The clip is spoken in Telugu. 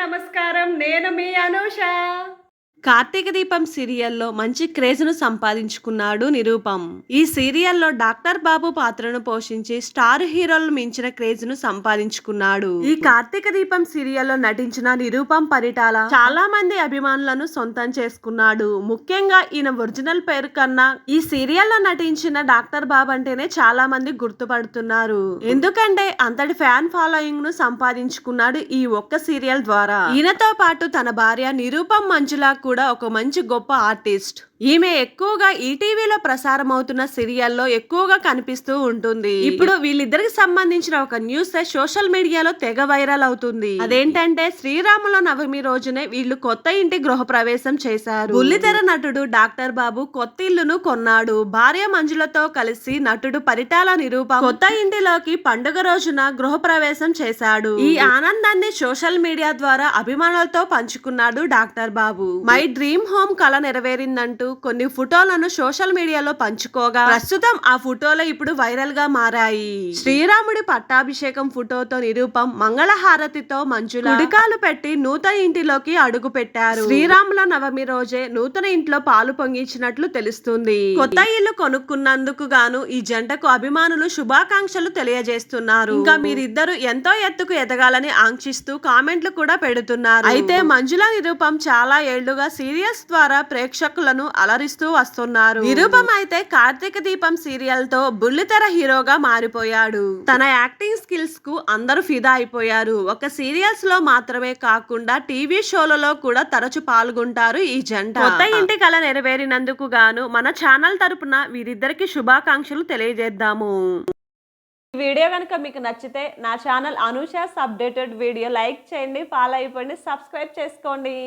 నమస్కారం. నేను మీ అనూష. కార్తీక దీపం సీరియల్లో మంచి క్రేజ్ను సంపాదించుకున్నాడు నిరూపం. ఈ సీరియల్లో డాక్టర్ బాబు పాత్రను పోషించి స్టార్ హీరోలు మించిన క్రేజ్ను సంపాదించుకున్నాడు. ఈ కార్తీక దీపం సీరియల్లో నటించిన నిరూపం పరిటాల చాలా మంది అభిమానులను సొంతం చేసుకున్నాడు. ముఖ్యంగా ఈయన ఒరిజినల్ పేరు కన్నా ఈ సీరియల్లో నటించిన డాక్టర్ బాబు అంటేనే చాలా మంది గుర్తుపడుతున్నారు. ఎందుకంటే అంతటి ఫ్యాన్ ఫాలోయింగ్ను సంపాదించుకున్నాడు ఈ ఒక్క సీరియల్ ద్వారా. ఈయనతో పాటు తన భార్య నిరూపం మంజులా కూడా ఒక మంచి గొప్ప ఆర్టిస్ట్. ఈమె ఎక్కువగా ఈటీవీలో ప్రసారం అవుతున్న సీరియల్లో ఎక్కువగా కనిపిస్తూ ఉంటుంది. ఇప్పుడు వీళ్ళిద్దరికి సంబంధించిన ఒక న్యూస్ సోషల్ మీడియాలో తెగ వైరల్ అవుతుంది. అదేంటంటే శ్రీరాముల నవమి రోజునే వీళ్ళు కొత్త ఇంటి గృహప్రవేశం చేశారు. బుల్లితెర నటుడు డాక్టర్ బాబు కొత్త ఇల్లును కొన్నాడు. భార్య మంజులతో కలిసి నటుడు పరిటాల నిరూపం కొత్త ఇంటిలోకి పండుగ రోజున గృహప్రవేశం చేశాడు. ఈ ఆనందాన్ని సోషల్ మీడియా ద్వారా అభిమానులతో పంచుకున్నాడు doctor Babu. My dream home కళ నెరవేరిందంటూ కొన్ని ఫోటోలను సోషల్ మీడియాలో పంచుకోగా. ప్రస్తుతం ఆ ఫోటోలు ఇప్పుడు వైరల్గా మారాయి. శ్రీరాముడి పట్టాభిషేకం ఫోటోతో నిరూపం మంగళహారతితో మంజుల. ఉడికాలు పెట్టి నూతన ఇంటిలోకి అడుగు పెట్టారు. శ్రీరాముల నవమి రోజే నూతన ఇంట్లో పాలు పొంగించినట్లు తెలుస్తుంది. కొత్త ఇల్లు కొనుక్కున్నందుకు గాను ఈ జంటకు అభిమానులు శుభాకాంక్షలు తెలియజేస్తున్నారు. ఇంకా మీరిద్దరు ఎంతో ఎత్తుకు ఎదగాలని ఆంక్షిస్తూ కామెంట్లు కూడా పెడుతున్నారు. అయితే మంజుల నిరూపం చాలా ఏళ్ళుగా సీరియల్స్ ద్వారా ప్రేక్షకులను అలరిస్తూ వస్తున్నారు. నిరూపం అయితే కార్తీక దీపం సీరియల్తో బుల్లితెర హీరోగా మారిపోయాడు. తన యాక్టింగ్ స్కిల్స్కు అందరూ ఫిదా అయిపోయారు. ఒక సీరియల్స్లో మాత్రమే కాకుండా టీవీ షోలలో కూడా తరచు పాల్గొంటారు ఈ జంట. కొత్త ఇంటి కల నెరవేరినందుకు గాను మన ఛానల్ తరపున వీరిద్దరికి శుభాకాంక్షలు తెలియజేద్దాము. ఈ వీడియో కనుక మీకు నచ్చితే నా channel Anusha's updated video like చేయండి ఫాలో అయిపోండి సబ్స్క్రైబ్ చేసుకోండి.